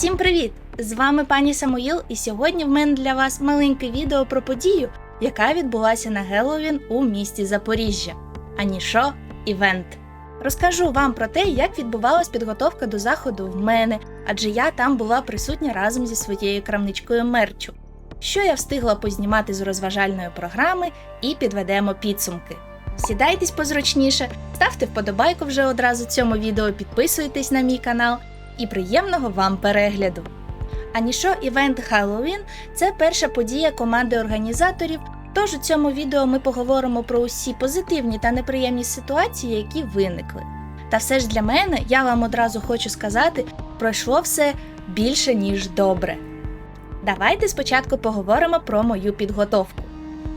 Всім привіт! З вами пані Самуїл, і сьогодні в мене для вас маленьке відео про подію, яка відбулася на Геловін у місті Запоріжжя. Анішо івент. Розкажу вам про те, як відбувалась підготовка до заходу в мене, адже я там була присутня разом зі своєю крамничкою мерчу. Що я встигла познімати з розважальної програми і підведемо підсумки. Сідайтесь позручніше, ставте вподобайку вже одразу цьому відео, підписуйтесь на мій канал і приємного вам перегляду. Анішо івент Хеллоуін це перша подія команди організаторів. Тож у цьому відео ми поговоримо про усі позитивні та неприємні ситуації, які виникли. Та все ж для мене, я вам одразу хочу сказати, пройшло все більше ніж добре. Давайте спочатку поговоримо про мою підготовку.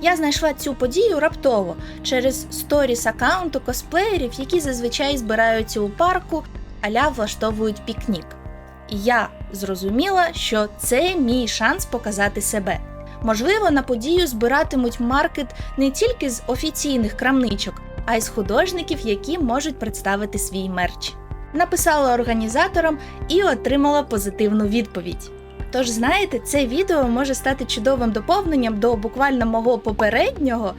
Я знайшла цю подію раптово через сторіс аккаунту косплеєрів, які зазвичай збираються у парку, аля влаштовують пікнік. І я зрозуміла, що це мій шанс показати себе. Можливо, на подію збиратимуть маркет не тільки з офіційних крамничок, а й з художників, які можуть представити свій мерч. Написала організаторам і отримала позитивну відповідь. Тож, знаєте, це відео може стати чудовим доповненням до буквально мого попереднього,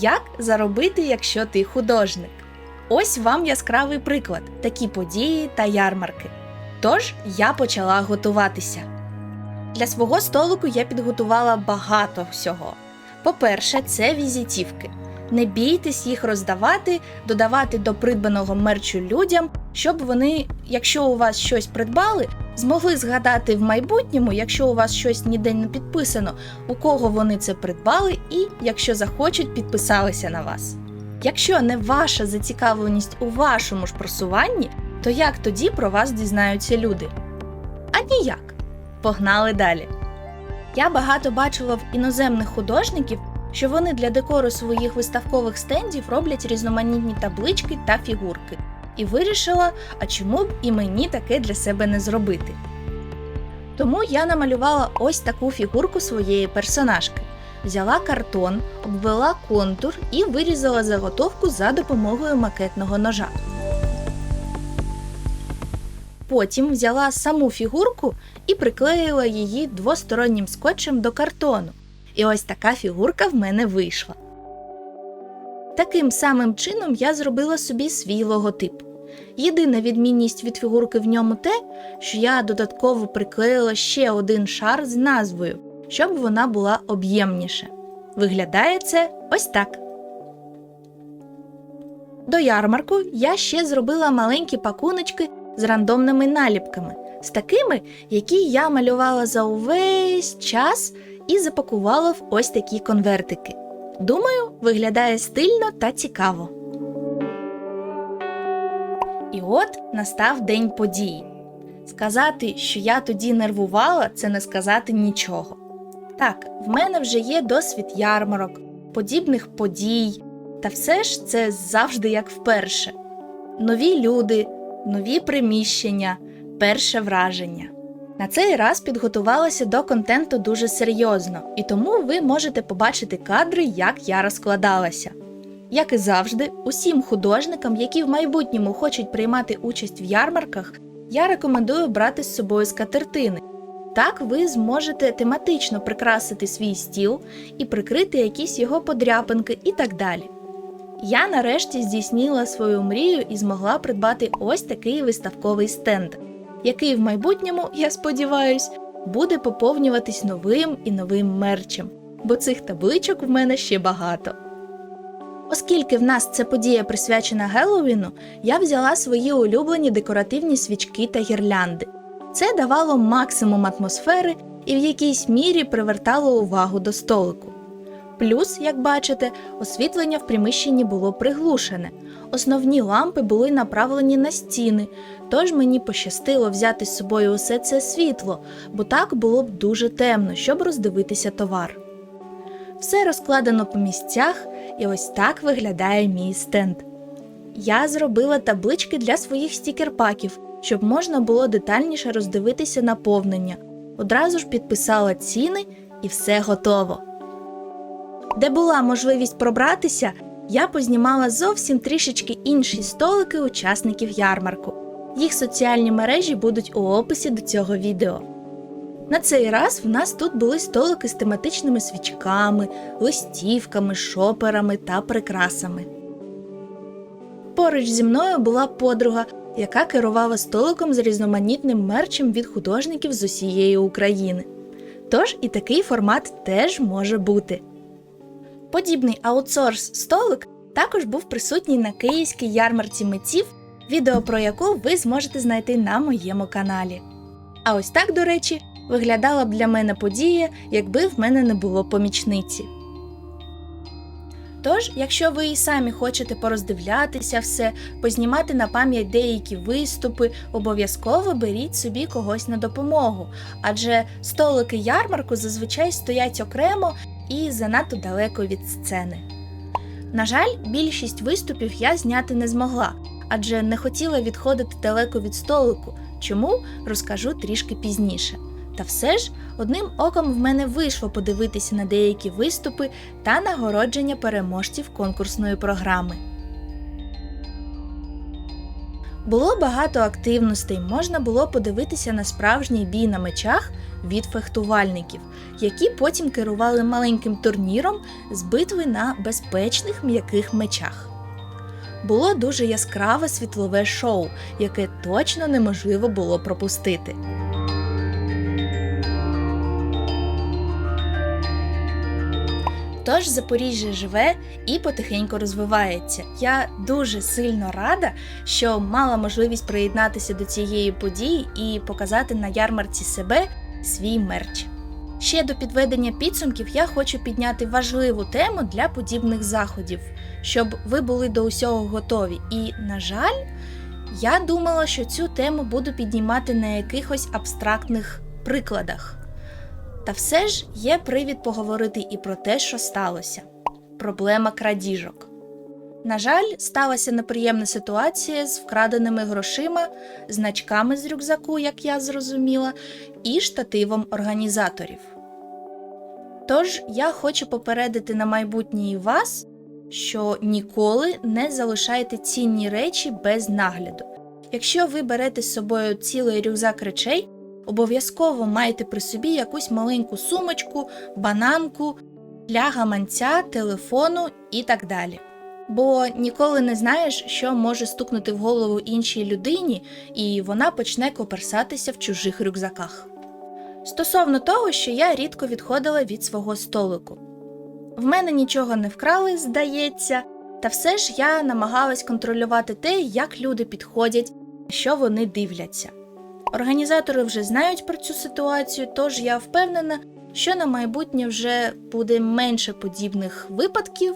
як заробити, якщо ти художник. Ось вам яскравий приклад, такі події та ярмарки. Тож я почала готуватися. Для свого столику я підготувала багато всього. По-перше, це візитівки. Не бійтесь їх роздавати, додавати до придбаного мерчу людям, щоб вони, якщо у вас щось придбали, змогли згадати в майбутньому, якщо у вас щось ніде не підписано, у кого вони це придбали, і якщо захочуть, підписалися на вас. Якщо не ваша зацікавленість у вашому ж просуванні, то як тоді про вас дізнаються люди? А ніяк. Погнали далі. Я багато бачила в іноземних художників, що вони для декору своїх виставкових стендів роблять різноманітні таблички та фігурки. І вирішила, а чому б і мені таке для себе не зробити. Тому я намалювала ось таку фігурку своєї персонажки. Взяла картон, обвела контур і вирізала заготовку за допомогою макетного ножа. Потім взяла саму фігурку і приклеїла її двостороннім скотчем до картону. І ось така фігурка в мене вийшла. Таким самим чином я зробила собі свій логотип. Єдина відмінність від фігурки в ньому те, що я додатково приклеїла ще один шар з назвою, щоб вона була об'ємніша. Виглядає це ось так. До ярмарку я ще зробила маленькі пакуночки з рандомними наліпками, з такими, які я малювала за увесь час і запакувала в ось такі конвертики. Думаю, виглядає стильно та цікаво. І от настав день події. Сказати, що я тоді нервувала, це не сказати нічого. Так, в мене вже є досвід ярмарок, подібних подій, та все ж це завжди як вперше. Нові люди, нові приміщення, перше враження. На цей раз підготувалася до контенту дуже серйозно, і тому ви можете побачити кадри, як я розкладалася. Як і завжди, усім художникам, які в майбутньому хочуть приймати участь в ярмарках, я рекомендую брати з собою скатертини. Так ви зможете тематично прикрасити свій стіл і прикрити якісь його подряпинки і так далі. Я нарешті здійснила свою мрію і змогла придбати ось такий виставковий стенд, який в майбутньому, я сподіваюсь, буде поповнюватись новим і новим мерчем, бо цих табличок в мене ще багато. Оскільки в нас ця подія присвячена Геловіну, я взяла свої улюблені декоративні свічки та гірлянди. Це давало максимум атмосфери і в якійсь мірі привертало увагу до столику. Плюс, як бачите, освітлення в приміщенні було приглушене. Основні лампи були направлені на стіни, тож мені пощастило взяти з собою усе це світло, бо так було б дуже темно, щоб роздивитися товар. Все розкладено по місцях, і ось так виглядає мій стенд. Я зробила таблички для своїх стікерпаків, щоб можна було детальніше роздивитися наповнення. Одразу ж підписала ціни і все готово. Де була можливість пробратися, я познімала зовсім трішечки інші столики учасників ярмарку. Їх соціальні мережі будуть у описі до цього відео. На цей раз в нас тут були столики з тематичними свічками, листівками, шоперами та прикрасами. Поруч зі мною була подруга, яка керувала столиком з різноманітним мерчем від художників з усієї України. Тож і такий формат теж може бути. Подібний аутсорс столик також був присутній на київській ярмарці митців, відео про яку ви зможете знайти на моєму каналі. А ось так, до речі, виглядала б для мене подія, якби в мене не було помічниці. Тож, якщо ви і самі хочете пороздивлятися все, познімати на пам'ять деякі виступи, обов'язково беріть собі когось на допомогу, адже столики ярмарку зазвичай стоять окремо і занадто далеко від сцени. На жаль, більшість виступів я зняти не змогла, адже не хотіла відходити далеко від столику, чому розкажу трішки пізніше. Та все ж одним оком в мене вийшло подивитися на деякі виступи та нагородження переможців конкурсної програми. Було багато активностей, можна було подивитися на справжній бій на мечах від фехтувальників, які потім керували маленьким турніром з битви на безпечних м'яких мечах. Було дуже яскраве світлове шоу, яке точно неможливо було пропустити. Тож Запоріжжя живе і потихеньку розвивається. Я дуже сильно рада, що мала можливість приєднатися до цієї події і показати на ярмарці себе свій мерч. Ще до підведення підсумків я хочу підняти важливу тему для подібних заходів, щоб ви були до усього готові. І, на жаль, я думала, що цю тему буду піднімати на якихось абстрактних прикладах. Та все ж є привід поговорити і про те, що сталося проблема крадіжок. На жаль, сталася неприємна ситуація з вкраденими грошима, значками з рюкзаку, як я зрозуміла, і штативом організаторів. Тож я хочу попередити на майбутнє і вас, що ніколи не залишайте цінні речі без нагляду. Якщо ви берете з собою цілий рюкзак речей, обов'язково майте при собі якусь маленьку сумочку, бананку для гаманця, телефону і так далі. Бо ніколи не знаєш, що може стукнути в голову іншій людині, і вона почне коперсатися в чужих рюкзаках. Стосовно того, що я рідко відходила від свого столику. В мене нічого не вкрали, здається, та все ж я намагалась контролювати те, як люди підходять, що вони дивляться. Організатори вже знають про цю ситуацію, тож я впевнена, що на майбутнє вже буде менше подібних випадків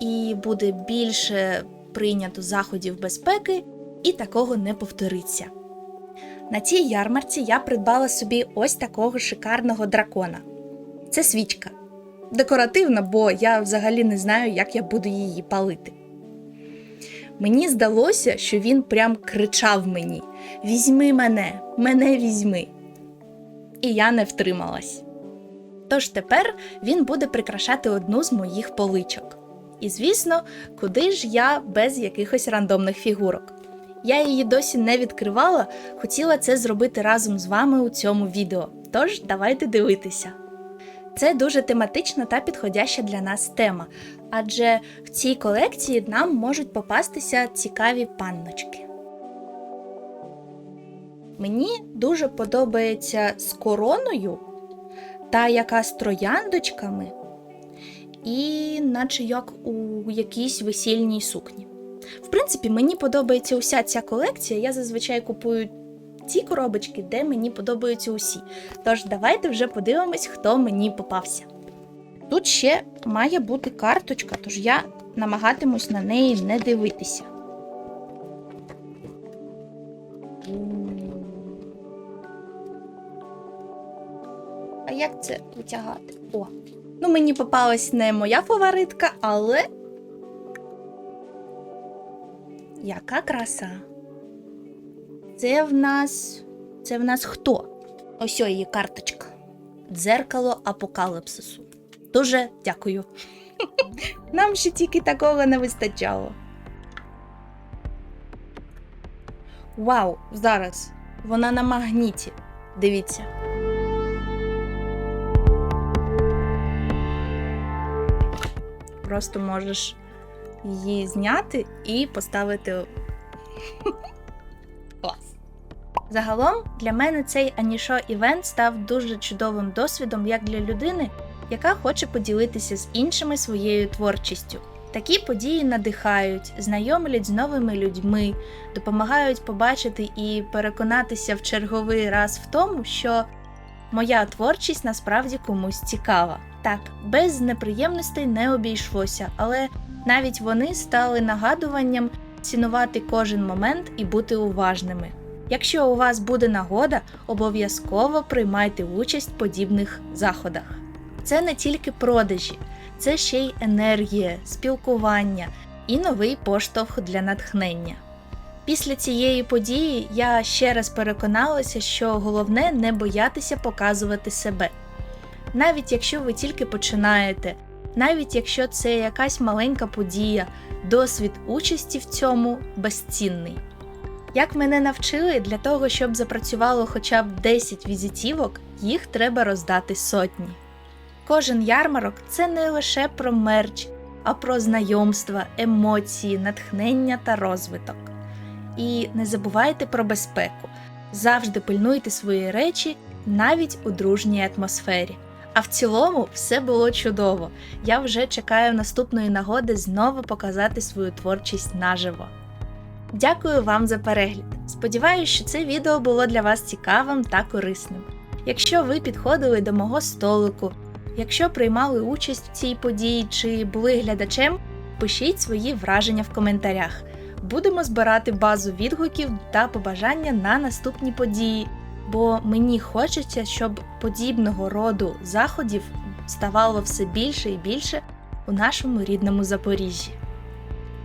і буде більше прийнято заходів безпеки, і такого не повториться. На цій ярмарці я придбала собі ось такого шикарного дракона. Це свічка. Декоративна, бо я взагалі не знаю, як я буду її палити. Мені здалося, що він прям кричав мені: Візьми мене, мене візьми. І я не втрималась. Тож тепер він буде прикрашати одну з моїх поличок. І звісно, куди ж я без якихось рандомних фігурок. Я її досі не відкривала, хотіла це зробити разом з вами у цьому відео. Тож давайте дивитися. Це дуже тематична та підходяща для нас тема, адже в цій колекції нам можуть попастися цікаві панночки. Мені дуже подобається з короною та яка з трояндочками, і наче як у якійсь весільній сукні. В принципі, мені подобається уся ця колекція. Я зазвичай купую ті коробочки, де мені подобаються усі. Тож давайте вже подивимось, хто мені попався. Тут ще має бути карточка, тож я намагатимусь на неї не дивитися. А як це витягати? О! Ну, мені попалась не моя фаворитка, але. Яка краса? Це в нас. Це в нас хто? Ось її карточка. Дзеркало апокаліпсису. Дуже дякую. Нам ще тільки такого не вистачало. Вау, зараз. Вона на магніті. Дивіться. Просто можеш її зняти і поставити. Загалом для мене цей Анішо івент став дуже чудовим досвідом як для людини, яка хоче поділитися з іншими своєю творчістю. Такі події надихають, знайомлять з новими людьми, допомагають побачити і переконатися в черговий раз в тому, що моя творчість насправді комусь цікава. Так, без неприємностей не обійшлося, але навіть вони стали нагадуванням цінувати кожен момент і бути уважними. Якщо у вас буде нагода, обов'язково приймайте участь в подібних заходах. Це не тільки продажі, це ще й енергія, спілкування і новий поштовх для натхнення. Після цієї події я ще раз переконалася, що головне не боятися показувати себе. Навіть якщо ви тільки починаєте, навіть якщо це якась маленька подія, досвід участі в цьому безцінний. Як мене навчили, для того, щоб запрацювало хоча б 10 візитівок, їх треба роздати сотні. Кожен ярмарок це не лише про мерч, а про знайомства, емоції, натхнення та розвиток. І не забувайте про безпеку. Завжди пильнуйте свої речі навіть у дружній атмосфері. А в цілому все було чудово. Я вже чекаю наступної нагоди знову показати свою творчість наживо. Дякую вам за перегляд. Сподіваюся, що це відео було для вас цікавим та корисним. Якщо ви підходили до мого столику, якщо приймали участь в цій події чи були глядачем, пишіть свої враження в коментарях. Будемо збирати базу відгуків та побажання на наступні події, бо мені хочеться, щоб подібного роду заходів ставало все більше і більше у нашому рідному Запоріжжі.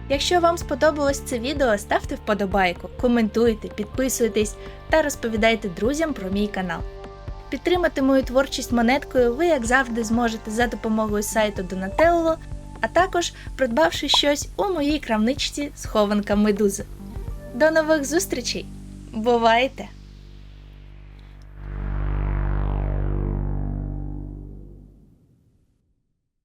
Якщо вам сподобалось це відео, ставте вподобайку, коментуйте, підписуйтесь та розповідайте друзям про мій канал. Підтримати мою творчість монеткою ви, як завжди, зможете за допомогою сайту Donatello, а також придбавши щось у моїй крамничці схованка медузи. До нових зустрічей! Бувайте!